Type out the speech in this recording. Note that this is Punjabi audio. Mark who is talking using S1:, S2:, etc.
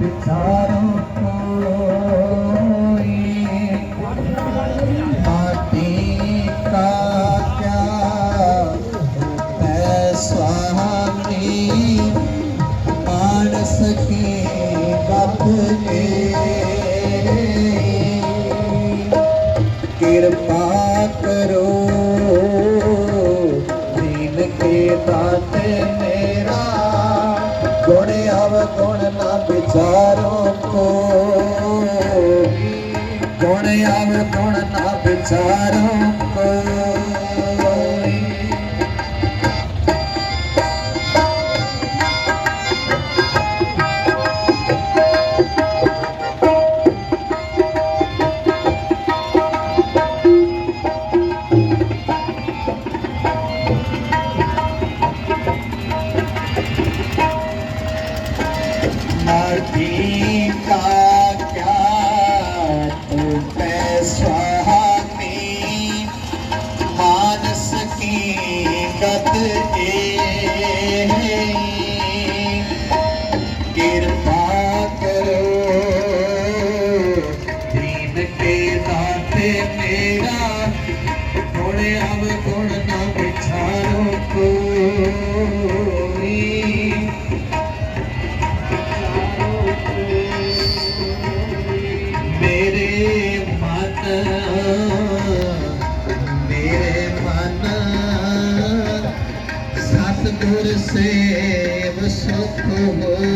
S1: பிச்சாரோ ਦੀਨ ਕੇ ਦਾਤੇ ਮੇਰਾ। ਗੁਣ ਅਵ ਗੁਣ ਨਾ ਵਿਚਾਰੋ ਕੋ। ਗੁਣ ਅਵ ਗੁਣ ਨਾ ਵਿਚਾਰੋ ਕੋ। ਤੇਰੇ ਸਾਥੇ ਮੇਰਾ ਥੋੜੇ ਹਮ ਗੁਣ ਨਾ ਵਿਚਾਰੋ ਕੋਈ ਮੇਰੇ ਮਨ ਮੇਰੇ ਮਨ ਸਤਿਗੁਰ ਸੇਵ ਸੁਖ ਹੋਈ